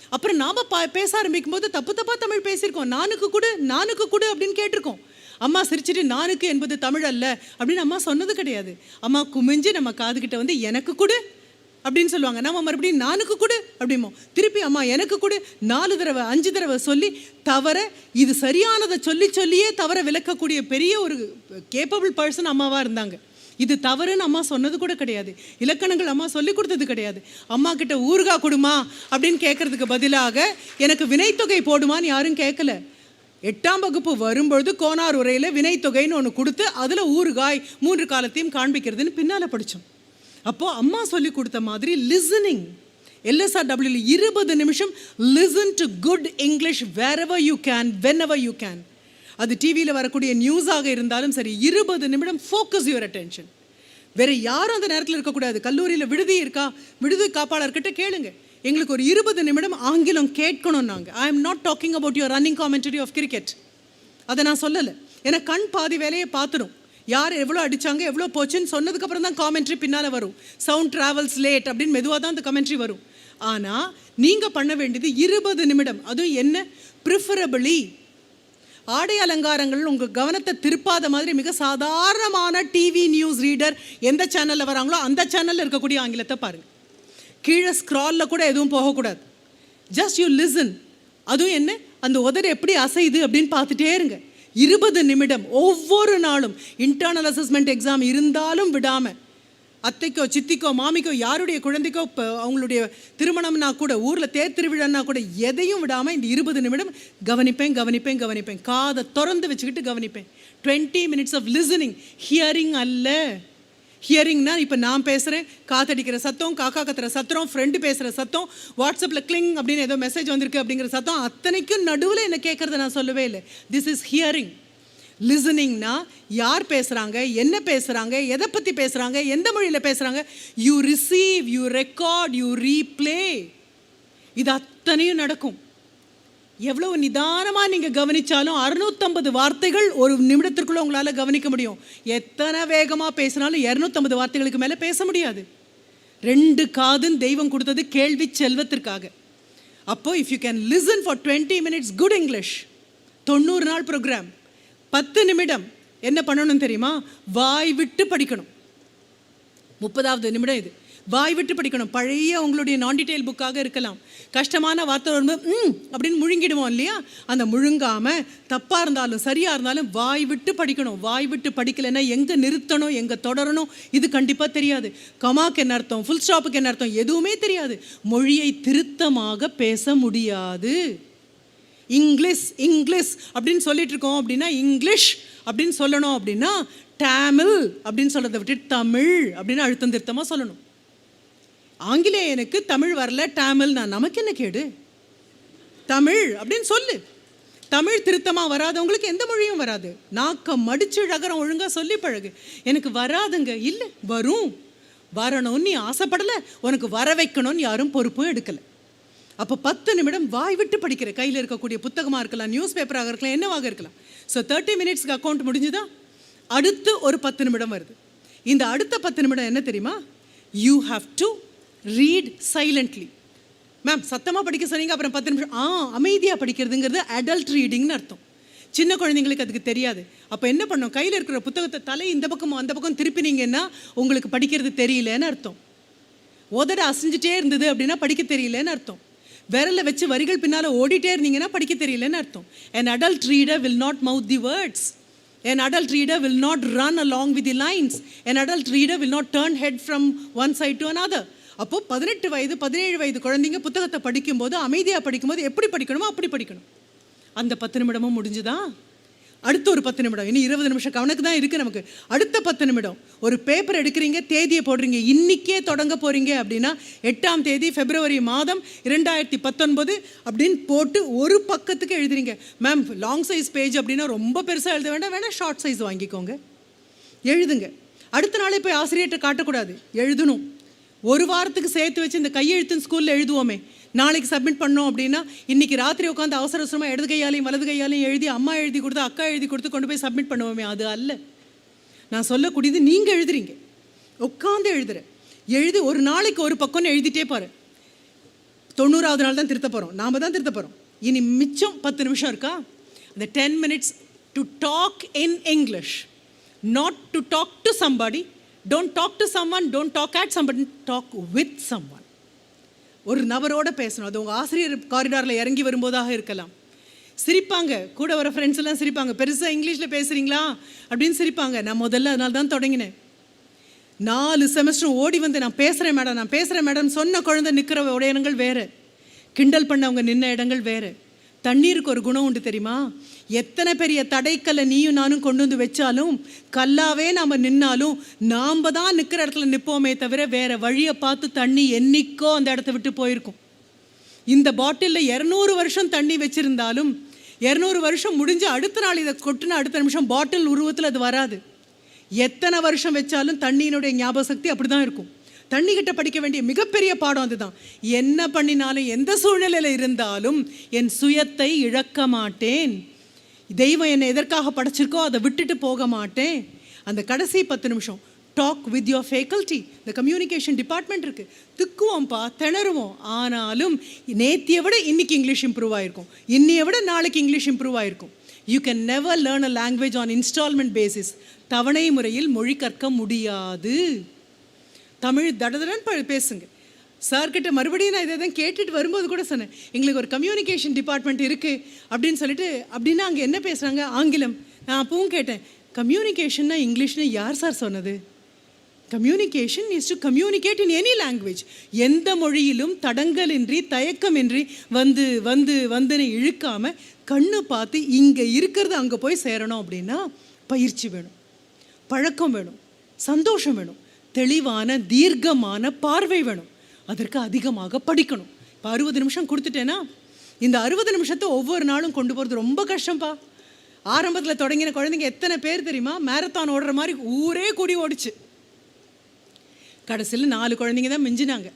அப்புறம் நாம் பா பேச ஆரம்பிக்கும் போது தப்பு தப்பாக தமிழ் பேசியிருக்கோம். நானுக்கு கொடு நானுக்கு கொடு அப்படின்னு கேட்டிருக்கோம். அம்மா சிரிச்சிட்டு நானுக்கு என்பது தமிழ் அல்ல அப்படின்னு அம்மா சொன்னது கிடையாது. அம்மா குமிஞ்சு நம்ம காதுகிட்ட வந்து எனக்கு கொடு அப்படின்னு சொல்லுவாங்க. நம்ம மறுபடியும் நானுக்கு கொடு அப்படிமோ திருப்பி அம்மா எனக்கு கொடு நாலு தடவை அஞ்சு தடவை சொல்லி தவற இது சரியானதை சொல்லி சொல்லியே தவற விளக்கக்கூடிய பெரிய ஒரு கேப்பபிள் பர்சன் அம்மாவாக இருந்தாங்க. இது தவறுன்னு அம்மா சொன்னது கூட கிடையாது. இலக்கணங்கள் அம்மா சொல்லி கொடுத்தது கிடையாது. அம்மா கிட்ட ஊறுகாய் கொடுமா அப்படின்னு கேட்கறதுக்கு பதிலாக எனக்கு வினைத்தொகை போடுமான்னு யாரும் கேட்கல. எட்டாம் வகுப்பு வரும்பொழுது கோனார் உரையில் வினைத்தொகைன்னு ஒன்று கொடுத்து அதில் ஊறுகாய் மூன்று காலத்தையும் காண்பிக்கிறதுன்னு பின்னால் படித்தோம் அப்போது அம்மா சொல்லி கொடுத்த மாதிரி லிசனிங் எல்எஸ்ஆர்டபிள்யூ இருபது நிமிஷம் listen to good English wherever you can whenever you can அது டிவியில் வரக்கூடிய நியூஸாக இருந்தாலும் சரி இருபது நிமிடம் ஃபோக்கஸ் யுவர் அட்டென்ஷன் வேறு யாரும் அந்த நேரத்தில் இருக்கக்கூடாது கல்லூரியில் விடுதி இருக்கா? விடுதி காப்பாளர்கிட்ட கேளுங்க. எங்களுக்கு ஒரு இருபது நிமிடம் ஆங்கிலம் கேட்கணும் நாங்கள் I am not talking about your running commentary of cricket அதை நான் சொல்லலை. ஏன்னா கண் பாதி வேலையை பார்த்துடும். யார் எவ்வளோ அடிச்சாங்க எவ்வளோ போச்சுன்னு சொன்னதுக்கப்புறம் தான் காமெண்ட்ரி பின்னால் வரும். சவுண்ட் ட்ராவல்ஸ் லேட் அப்படின்னு மெதுவாக தான் அந்த கமெண்ட்ரி வரும். ஆனால் நீங்கள் பண்ண வேண்டியது இருபது நிமிடம். அதுவும் என்ன? ப்ரிஃபரபிளி ஆடை அலங்காரங்கள் உங்கள் கவனத்தை திருப்பாத மாதிரி மிக சாதாரணமான டிவி நியூஸ் ரீடர் எந்த சேனலில் வராங்களோ அந்த சேனலில் இருக்கக்கூடிய ஆங்கிலத்தை பாருங்கள் கீழே ஸ்க்ராலில் கூட எதுவும் போகக்கூடாது. ஜஸ்ட் யூ லிசன் அதுவும் என்ன? அந்த உதடு எப்படி அசையுது அப்படின்னு பார்த்துட்டே இருங்க. இருபது நிமிடம் ஒவ்வொரு நாளும் இன்டர்னல் அசஸ்மெண்ட் எக்ஸாம் இருந்தாலும் விடாமல் அத்தைக்கோ சித்திக்கோ மாமிக்கோ யாருடைய குழந்தைக்கோ இப்போ அவங்களுடைய திருமணம்னா கூட ஊரில் தேர் திருவிழான்னா கூட எதையும் விடாமல் இந்த இருபது நிமிடம் கவனிப்பேன் கவனிப்பேன் கவனிப்பேன். காதை திறந்து வச்சுக்கிட்டு கவனிப்பேன். Twenty minutes of listening hearing அல்ல. ஹியரிங்னா இப்போ நான் பேசுகிறேன் காத்தடிக்கிற சத்தம் காக்கா கத்துற சத்தம் ஃப்ரெண்டு பேசுகிற சத்தம் வாட்ஸ்அப்பில் கிளிங் அப்படின்னு ஏதோ மெசேஜ் வந்திருக்கு அப்படிங்கிற சத்தம் அத்தனைக்கும் நடுவில் என்ன கேட்குறத நான் சொல்லவே இல்லை. திஸ் இஸ் ஹியரிங் லிசனிங்னா யார் பேசுகிறாங்க என்ன பேசுகிறாங்க எதை பற்றி பேசுகிறாங்க எந்த மொழியில் பேசுகிறாங்க you receive you record you replay இது அத்தனையும் நடக்கும். எவ்வளவு நிதானமாக நீங்கள் கவனிச்சாலும் அறுநூத்தம்பது வார்த்தைகள் ஒரு நிமிடத்திற்குள்ள உங்களால் கவனிக்க முடியும். எத்தனை வேகமாக பேசினாலும் இரநூத்தம்பது வார்த்தைகளுக்கு மேலே பேச முடியாது. ரெண்டு காதுன்னு தெய்வம் கொடுத்தது கேள்வி செல்வத்திற்காக. அப்போ if you can listen for twenty minutes good English தொண்ணூறு நாள் ப்ரோக்ராம் பத்து நிமிடம் என்ன பண்ணணும் தெரியுமா? வாய் விட்டு படிக்கணும். முப்பதாவது நிமிடம் இது. வாய் விட்டு படிக்கணும். பழைய உங்களுடைய நான் டீட்டெயில் புக்காக இருக்கலாம். கஷ்டமான வார்த்தை வரும்போது ம் அப்படின்னு முழுங்கிடுவோம் இல்லையா? அந்த முழுங்காமல் தப்பாக இருந்தாலும் சரியாக இருந்தாலும் வாய் விட்டு படிக்கணும். வாய் விட்டு படிக்கலைன்னா எங்கே நிறுத்தணும்? எங்கே தொடரணும்? இது கண்டிப்பாக தெரியாது. கமாக்கு என்ன அர்த்தம்? ஃபுல் ஸ்டாப்புக்கு என்ன அர்த்தம்? எதுவுமே தெரியாது. மொழியை திருத்தமாக பேச முடியாது. இங்கிலீஷ் இங்கிலீஷ் அப்படின்னு சொல்லிட்டு இருக்கோம் அப்படின்னா இங்கிலீஷ் அப்படின்னு சொல்லணும் அப்படின்னா டேமில் அப்படின்னு சொல்கிறத விட்டு தமிழ் அப்படின்னு அழுத்தம் திருத்தமாக சொல்லணும். ஆங்கிலேயனுக்கு தமிழ் வரல டேமில் நான் நமக்கு என்ன கேடு? தமிழ் அப்படின்னு சொல்லு. தமிழ் திருத்தமாக வராதவங்களுக்கு எந்த மொழியும் வராது. நாக்கம் மடிச்சு ழகரம் ஒழுங்காக சொல்லி பழகு. எனக்கு வராதுங்க. இல்லை வரும். வரணும்னு நீ ஆசைப்படலை. உனக்கு வர வைக்கணும்னு யாரும் பொறுப்பும் எடுக்கலை. அப்போ பத்து நிமிடம் வாய் விட்டு படிக்கிற. கையில் இருக்கக்கூடிய புத்தகமாக இருக்கலாம் நியூஸ் பேப்பராக இருக்கலாம் என்னவாக இருக்கலாம். ஸோ தேர்ட்டி மினிட்ஸ்க்கு அக்கௌண்ட் முடிஞ்சுதா? அடுத்து ஒரு பத்து நிமிடம் வருது. இந்த அடுத்த பத்து நிமிடம் என்ன தெரியுமா? You have to read silently ma'am சத்தமாக படிக்க சொன்னீங்க அப்புறம் பத்து நிமிஷம். ஆ அமைதியாக படிக்கிறதுங்கிறது அடல்ட் ரீடிங்னு அர்த்தம். சின்ன குழந்தைங்களுக்கு அதுக்கு தெரியாது. அப்போ என்ன பண்ணும்? கையில் இருக்கிற புத்தகத்தை தலை இந்த பக்கம் அந்த பக்கம் திருப்பினீங்கன்னா உங்களுக்கு படிக்கிறது தெரியலன்னு அர்த்தம். உதட அசைஞ்சிட்டே இருந்தது அப்படின்னா படிக்க தெரியலன்னு அர்த்தம். விரலை வச்சு வரிகள் பின்னால் ஓடிட்டே இருந்தீங்கன்னா படிக்க தெரியலன்னு அர்த்தம். An adult reader will not mouth the words. An adult reader will not run along with lines an adult reader will not not head from one side side another அப்போ பதினெட்டு வயது பதினேழு வயது குழந்தைங்க புத்தகத்தை படிக்கும்போது அமைதியாக படிக்கும்போது எப்படி படிக்கணுமோ அப்படி படிக்கணும். அந்த பத்து நிமிடமும் முடிஞ்சுதா? அடுத்த ஒரு பத்து நிமிடம். இனி இருபது நிமிஷம் கவனக்கு தான் இருக்குது நமக்கு. அடுத்த பத்து நிமிடம். ஒரு பேப்பர் எடுக்கிறீங்க தேதியை போடுறீங்க. இன்னிக்கே தொடங்க போகிறீங்க அப்படின்னா எட்டாம் தேதி பிப்ரவரி மாதம் இரண்டாயிரத்தி பத்தொன்பது அப்படின்னு போட்டு ஒரு பக்கத்துக்கு எழுதுறீங்க. மேம் லாங் சைஸ் பேஜ் அப்படின்னா ரொம்ப பெருசாக எழுத வேண்டாம். வேணால் ஷார்ட் சைஸ் வாங்கிக்கோங்க. எழுதுங்க. அடுத்த நாளே போய் ஆசிரியர்கிட்ட காட்டக்கூடாது. எழுதணும். ஒரு வாரத்துக்கு சேர்த்து வச்சு இந்த கையெழுத்துன்னு ஸ்கூலில் எழுதுவோமே. நாளைக்கு சப்மிட் பண்ணோம் அப்படின்னா இன்னைக்கு ராத்திரி உட்காந்து அவசர அவசரமாக இடது கையாலையும் வலது கையாலையும் எழுதி அம்மா எழுதி கொடுத்து அக்கா எழுதி கொடுத்து கொண்டு போய் சப்மிட் பண்ணுவோமே அது அல்ல. நான் சொல்லக்கூடியது நீங்கள் எழுதுறீங்க. உட்காந்து எழுதுற. எழுதி ஒரு நாளைக்கு ஒரு பக்கம்னு எழுதிட்டே பாரு. தொண்ணூறாவது நாள் தான் திருத்த போகிறோம் நாம் தான் திருத்த போகிறோம் இனி மிச்சம் பத்து நிமிஷம் இருக்கா? அந்த ten minutes to talk in English not to talk to somebody don't talk to someone don't talk at somebody talk with someone ஒரு நபரோட பேசணும். அது உங்கள் ஆசிரியர் காரிடாரில் இறங்கி வரும்போதாக இருக்கலாம். சிரிப்பாங்க. கூட வர ஃப்ரெண்ட்ஸ் எல்லாம் சிரிப்பாங்க. பெருசாக இங்கிலீஷில் பேசுகிறீங்களா அப்படின்னு சிரிப்பாங்க. நான் முதல்ல அதனால தான் தொடங்கினேன். நாலு செமஸ்டரும் ஓடி வந்து நான் பேசுகிறேன் மேடம் நான் பேசுகிறேன் மேடம் சொன்ன குழந்தை நிற்கிற இடங்கள் வேறு. கிண்டல் பண்ணவங்க நின்ன இடங்கள் வேறு. தண்ணீருக்கு ஒரு குணம் உண்டு தெரியுமா? எத்தனை பெரிய தடைக்கல்லை நீயும் நானும் கொண்டு வந்து வச்சாலும் கல்லாவே நாம் நின்னாலும் நாம் தான் நிற்கிற இடத்துல நிற்போமே தவிர வேற வழியை பார்த்து தண்ணி என்னைக்கோ அந்த இடத்த விட்டு போயிருக்கும். இந்த பாட்டிலில் இரநூறு வருஷம் தண்ணி வச்சிருந்தாலும் இரநூறு வருஷம் முடிஞ்சு அடுத்த நாள் இதை கொட்டின அடுத்த நிமிஷம் பாட்டில் உருவத்தில் அது வராது. எத்தனை வருஷம் வச்சாலும் தண்ணியினுடைய ஞாபக சக்தி அப்படி தான் இருக்கும். தண்ணி கிட்ட படிக்க வேண்டிய மிகப்பெரிய பாடம் அதுதான். என்ன பண்ணினாலும் எந்த சூழ்நிலையில் இருந்தாலும் என் சுயத்தை இழக்க மாட்டேன். தெய்வம் என்னை எதற்காக படைச்சிருக்கோ அதை விட்டுட்டு போக மாட்டேன். அந்த கடைசி பத்து நிமிஷம் டாக் வித் யோர் ஃபேக்கல்ட்டி இந்த கம்யூனிகேஷன் டிபார்ட்மெண்ட் இருக்குது திக்குவோம்ப்பா திணறுவோம். ஆனாலும் நேத்தியை விட இன்னைக்கு இங்கிலீஷ் இம்ப்ரூவ் ஆயிருக்கும். இன்னையை விட நாளைக்கு இங்கிலீஷ் இம்ப்ரூவ் ஆயிருக்கும். You can never learn a language on installment basis தவணை முறையில் மொழி கற்க முடியாது. தமிழ் தடதடன் ப பேசுங்க. சார்கிட்ட மறுபடியும் நான் இதை தான் கேட்டுட்டு வரும்போது கூட சொன்னேன். எங்களுக்கு ஒரு கம்யூனிகேஷன் டிபார்ட்மெண்ட் இருக்குது அப்படின்னு சொல்லிட்டு அப்படின்னா அங்கே என்ன பேசுகிறாங்க ஆங்கிலம். நான் அப்பவும் கேட்டேன் கம்யூனிகேஷன்னா இங்கிலீஷ்னு யார் சார் சொன்னது? Communication is to communicate in any language எந்த மொழியிலும் தடங்கலின்றி தயக்கமின்றி வந்து வந்து வந்துன்னு இழுக்காமல் கண்ணு பார்த்து இங்கே இருக்கிறது அங்கே போய் சேரணும் அப்படின்னா பயிற்சி வேணும். பழக்கம் வேணும். சந்தோஷம் வேணும். தெளிவான தீர்க்கமான பார்வை வேணும். அதற்கு அதிகமாக படிக்கணும். இப்போ அறுபது நிமிஷம் கொடுத்துட்டேன்னா இந்த அறுபது நிமிஷத்தை ஒவ்வொரு நாளும் கொண்டு போகிறது ரொம்ப கஷ்டம்ப்பா ஆரம்பத்தில் தொடங்கின குழந்தைங்க எத்தனை பேர் தெரியுமா? மேரத்தான் ஓடுற மாதிரி ஊரே கூடி ஓடிச்சு. கடைசியில் நாலு குழந்தைங்க தான் மிஞ்சினாங்க.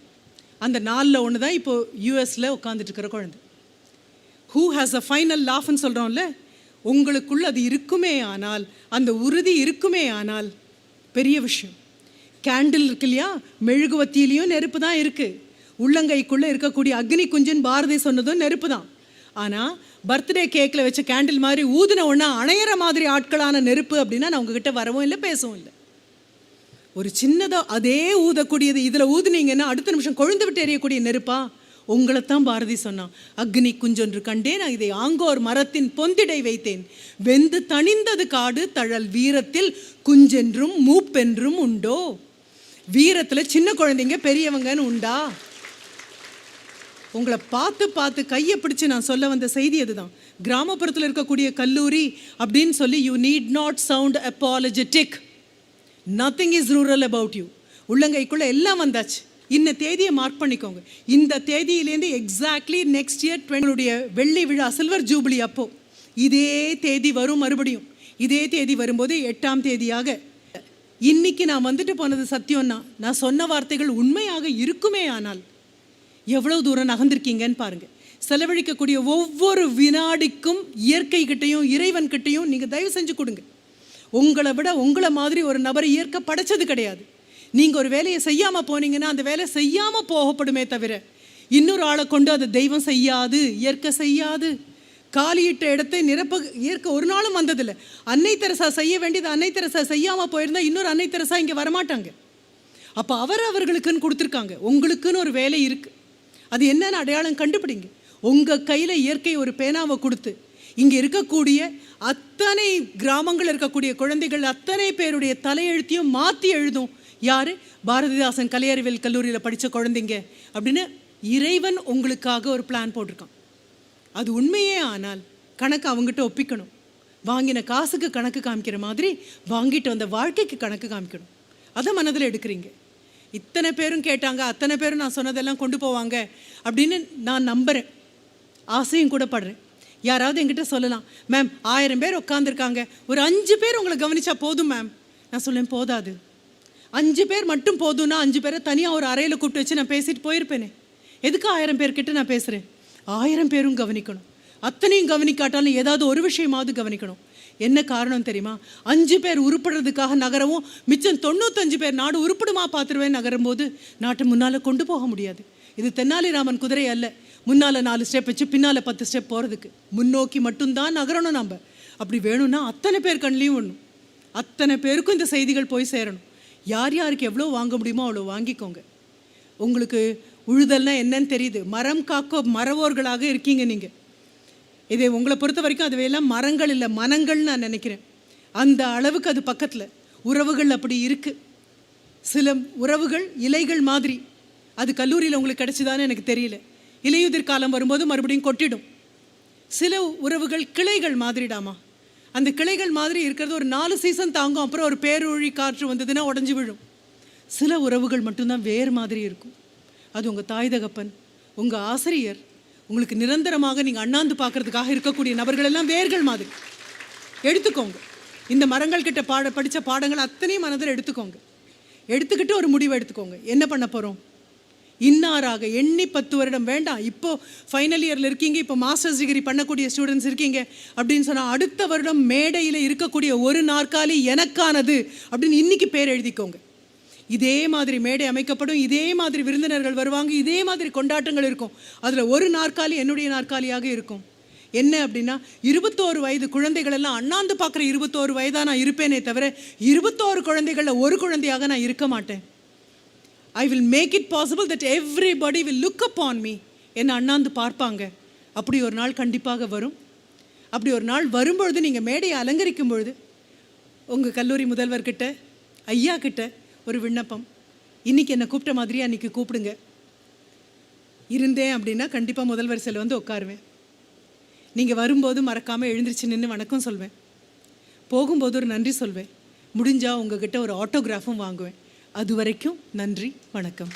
அந்த நாலில் ஒன்று தான் இப்போ யூஎஸில் உட்காந்துட்டு இருக்கிற குழந்தை. ஹூ ஹாஸ் அ ஃபைனல் லாஃப்னு சொல்கிறோம்ல உங்களுக்குள்ள அது இருக்குமே ஆனால் அந்த உறுதி இருக்குமே ஆனால் பெரிய விஷயம். கேண்டில் இருக்கு இல்லையா? மெழுகுவத்திலையும் நெருப்பு தான் இருக்குது உள்ளங்கைக்குள்ளே இருக்கக்கூடிய அக்னி குஞ்சுன்னு பாரதி சொன்னதும் நெருப்பு தான். ஆனால் பர்த்டே கேக்கில் வச்ச கேண்டில் மாதிரி ஊதின ஒன்றா அணையிற மாதிரி ஆட்களான நெருப்பு அப்படின்னா நான் உங்ககிட்ட வரவும் இல்லை பேசவும் இல்லை. ஒரு சின்னதாக அதே ஊதக்கூடியது இதில் ஊதுனீங்கன்னா அடுத்த நிமிஷம் கொழுந்து விட்டு எறியக்கூடிய நெருப்பா? உங்களைத்தான் பாரதி சொன்னான். அக்னி குஞ்சொன்று கண்டேன் இதை ஆங்கோர் மரத்தின் பொந்திடை வைத்தேன். வெந்து தணிந்தது காடு தழல் வீரத்தில் குஞ்சென்றும் மூப்பென்றும் உண்டோ? வீரத்தில் சின்ன குழந்தைங்க பெரியவங்கன்னு உண்டா? உங்களை பார்த்து பார்த்து கையை பிடிச்சி நான் சொல்ல வந்த செய்தி அதுதான். கிராமப்புறத்தில் இருக்கக்கூடிய கல்லூரி அப்படின்னு சொல்லி you need not sound apologetic nothing is rural about you உள்ளங்கைக்குள்ளே எல்லாம் வந்தாச்சு. இந்த தேதியை மார்க் பண்ணிக்கோங்க. இந்த தேதியிலேருந்து எக்ஸாக்ட்லி நெக்ஸ்ட் இயர் டுவெண்ட்டியுடைய வெள்ளி விழா சில்வர் ஜூபிலி அப்போ. இதே தேதி வரும் மறுபடியும். இதே தேதி வரும்போது எட்டாம் தேதியாக இன்னைக்கு நான் வந்துட்டு போனது சத்தியம்னா நான் சொன்ன வார்த்தைகள் உண்மையாக இருக்குமே ஆனால் எவ்வளோ தூரம் நகர்ந்திருக்கீங்கன்னு பாருங்கள் செலவழிக்கக்கூடிய ஒவ்வொரு வினாடிக்கும் இயற்கைகிட்டையும் இறைவன்கிட்டையும் நீங்கள் தயவு செஞ்சு கொடுங்க. உங்களை விட உங்களை மாதிரி ஒரு நபரை இயற்கை படைச்சது கிடையாது. நீங்கள் ஒரு வேலையை செய்யாமல் போனீங்கன்னா அந்த வேலை செய்யாமல் போகப்படுமே தவிர இன்னொரு ஆளை கொண்டு அதை தெய்வம் செய்யாது இயற்கை செய்யாது. காலியிட்ட இடத்தை நிரப்ப ஏற்க ஒரு நாளும் வந்ததில்லை. அன்னை தெரசா செய்ய வேண்டியது அன்னை தெரசா செய்யாமல் போயிருந்தால் இன்னொரு அன்னை தெரசா இங்கே வரமாட்டாங்க. அப்போ அவர் அவர்களுக்குன்னு கொடுத்துருக்காங்க. உங்களுக்குன்னு ஒரு வேலை இருக்குது அது என்னென்ன அடையாளம் கண்டுபிடிங்க. உங்கள் கையில் இயற்கை ஒரு பேனாவை கொடுத்து இங்கே இருக்கக்கூடிய அத்தனை கிராமங்கள் இருக்கக்கூடிய குழந்தைகள் அத்தனை பேருடைய தலையெழுத்தையும் மாற்றி எழுதும். யார்? பாரதிதாசன் கலையறிவியல் கல்லூரியில் படித்த குழந்தைங்க. அப்படின்னு இறைவன் உங்களுக்காக ஒரு பிளான் போட்டிருக்கான். அது உண்மையே ஆனால் கணக்கு அவங்ககிட்ட ஒப்பிக்கணும். வாங்கின காசுக்கு கணக்கு காமிக்கிற மாதிரி வாங்கிட்டு வந்த வாழ்க்கைக்கு கணக்கு காமிக்கணும். அதை மனதில் எடுக்கிறீங்க. இத்தனை பேரும் கேட்டாங்க அத்தனை பேரும் நான் சொன்னதெல்லாம் கொண்டு போவாங்க அப்படின்னு நான் நம்புகிறேன் ஆசையும் கூட படுறேன். யாராவது என்கிட்ட சொல்லலாம் மேம் ஆயிரம் பேர் உட்காந்துருக்காங்க ஒரு அஞ்சு பேர் உங்களை கவனித்தா போதும் மேம். நான் சொல்லேன் போதாது. அஞ்சு பேர் மட்டும் போதும்னா அஞ்சு பேரை தனியாக ஒரு அறையில் கூப்பிட்டு வச்சு நான் பேசிட்டு போயிருப்பேனே. எதுக்கு ஆயிரம் பேர்கிட்ட நான் பேசுகிறேன் ஆயிரம் பேரும் கவனிக்கணும். அத்தனையும் கவனிக்காட்டாலும் ஏதாவது ஒரு விஷயமாவது கவனிக்கணும். என்ன காரணம் தெரியுமா? அஞ்சு பேர் உருப்படுறதுக்காக நகரவும் மிச்சம் தொண்ணூத்தஞ்சு பேர் நாடு உருப்படுமா பார்த்துருவேன் நகரும் போது நாட்டை முன்னால் கொண்டு போக முடியாது. இது தென்னாலிராமன் குதிரை அல்ல. முன்னால் நாலு ஸ்டெப் வச்சு பின்னால் பத்து ஸ்டெப் போகிறதுக்கு முன்னோக்கி மட்டும்தான் நகரணும் நம்ம அப்படி வேணும்னா அத்தனை பேர் கண்லேயும் ஒன்றும் அத்தனை பேருக்கும் இந்த செய்திகள் போய் சேரணும். யார் யாருக்கு எவ்வளோ வாங்க முடியுமோ அவ்வளோ வாங்கிக்கோங்க. உங்களுக்கு உழுதல்னா என்னன்னு தெரியுது. மரம் காக்க மறவோர்களாக இருக்கீங்க நீங்கள் இதை உங்களை பொறுத்த வரைக்கும் அதுவையெல்லாம் மரங்கள் இல்லை மனங்கள்னு நான் நினைக்கிறேன். அந்த அளவுக்கு அது பக்கத்தில். உறவுகள் அப்படி இருக்குது சில உறவுகள் இலைகள் மாதிரி. அது கல்லூரியில் உங்களுக்கு கிடைச்சிதான்னு எனக்கு தெரியல. இலையுதிர் காலம் வரும்போது மறுபடியும் கொட்டிடும். சில உறவுகள் கிளைகள் மாதிரிடாமா? அந்த கிளைகள் மாதிரி இருக்கிறது ஒரு நாலு சீசன் தாங்கும். அப்புறம் ஒரு பேரொழி காற்று வந்ததுன்னா உடஞ்சி விழும். சில உறவுகள் மட்டும்தான் வேறு மாதிரி இருக்கும். அது உங்கள் தாய் தகப்பன் உங்கள் ஆசிரியர் உங்களுக்கு நிரந்தரமாக நீங்கள் அண்ணாந்து பார்க்கறதுக்காக இருக்கக்கூடிய நபர்கள் எல்லாம் வேர்கள் மாதிரி. எடுத்துக்கோங்க. இந்த மரங்கள் கிட்ட பாட படித்த பாடங்கள் அத்தனையும் மனதில் எடுத்துக்கோங்க. எடுத்துக்கிட்டு ஒரு முடிவை எடுத்துக்கோங்க. என்ன பண்ண போகிறோம் இன்னாராக எண்ணி பத்து வருடம் வேண்டாம் இப்போது ஃபைனல் இயரில் இருக்கீங்க இப்போ மாஸ்டர்ஸ் டிகிரி பண்ணக்கூடிய ஸ்டூடெண்ட்ஸ் இருக்கீங்க அப்படின்னு சொன்னால் அடுத்த வருடம் மேடையில் இருக்கக்கூடிய ஒரு நாற்காலி எனக்கானது அப்படின்னு இன்னைக்கு பேர் எழுதிக்கோங்க. இதே மாதிரி மேடை அமைக்கப்படும் இதே மாதிரி விருந்தினர்கள் வருவாங்க இதே மாதிரி கொண்டாட்டங்கள் இருக்கும். அதில் ஒரு நாற்காலி என்னுடைய நாற்காலியாக இருக்கும். என்ன அப்படின்னா இருபத்தோரு வயது குழந்தைகள் எல்லாம் அண்ணாந்து பார்க்குற இருபத்தோரு வயதாக நான் இருப்பேனே தவிர இருபத்தோரு குழந்தைகளில் ஒரு குழந்தையாக நான் இருக்க மாட்டேன். I will make it possible that everybody will look up on me என்னை அண்ணாந்து பார்ப்பாங்க. அப்படி ஒரு நாள் கண்டிப்பாக வரும். அப்படி ஒரு நாள் வரும்பொழுது நீங்கள் மேடையை அலங்கரிக்கும் பொழுது உங்கள் கல்லூரி முதல்வர்கிட்ட ஐயா கிட்ட ஒரு விண்ணப்பம். இன்னைக்கு என்னை கூப்பிட்ட மாதிரி அன்னைக்கு கூப்பிடுங்க. இருந்தேன் அப்படின்னா கண்டிப்பாக முதல் வரிசையில் வந்து உட்காருவேன். நீங்கள் வரும்போது மறக்காமல் எழுந்திரிச்சு நின்று வணக்கம் சொல்வேன். போகும்போது ஒரு நன்றி சொல்வேன். முடிஞ்சால் உங்ககிட்ட ஒரு ஆட்டோகிராஃபும் வாங்குவேன். அது வரைக்கும் நன்றி வணக்கம்.